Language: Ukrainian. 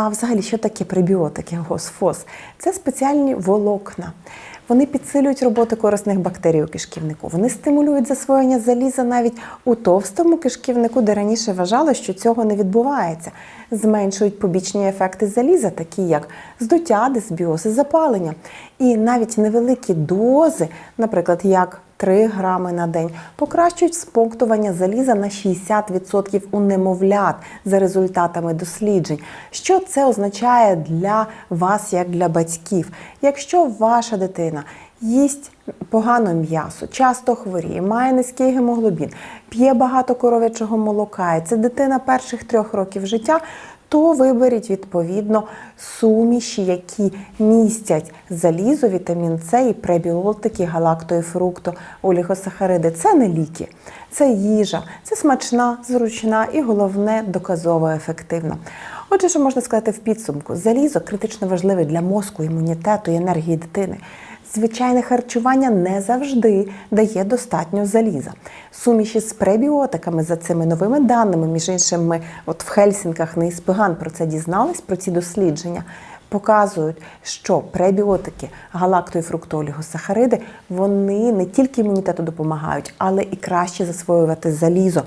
А взагалі, що таке пребіотики, госфос? Це спеціальні волокна. Вони підсилюють роботу корисних бактерій у кишківнику. Вони стимулюють засвоєння заліза навіть у товстому кишківнику, де раніше вважали, що цього не відбувається. Зменшують побічні ефекти заліза, такі як здуття, дисбіоз і запалення. І навіть невеликі дози, наприклад, як 3 грами на день, покращують спонктування заліза на 60% у немовлят за результатами досліджень. Що це означає для вас, як для батьків? Якщо ваша дитина їсть погано м'ясо, часто хворіє, має низький гемоглобін, п'є багато коров'ячого молока, і це дитина перших трьох років життя, то виберіть відповідно суміші, які містять залізо, вітамін С і пребіотики, галакто і фрукто, олігосахариди. Це не ліки, це їжа, це смачна, зручна і головне доказово ефективна. Отже, що можна сказати в підсумку? Залізо критично важливе для мозку, імунітету і енергії дитини. Звичайне харчування не завжди дає достатньо заліза. Суміші з пребіотиками за цими новими даними, між іншим, ми от в Хельсінках не іспиган про це дізнались, про ці дослідження. Показують, що пребіотики, галакто і фруктолігосахариди, вони не тільки імунітету допомагають, але і краще засвоювати залізо.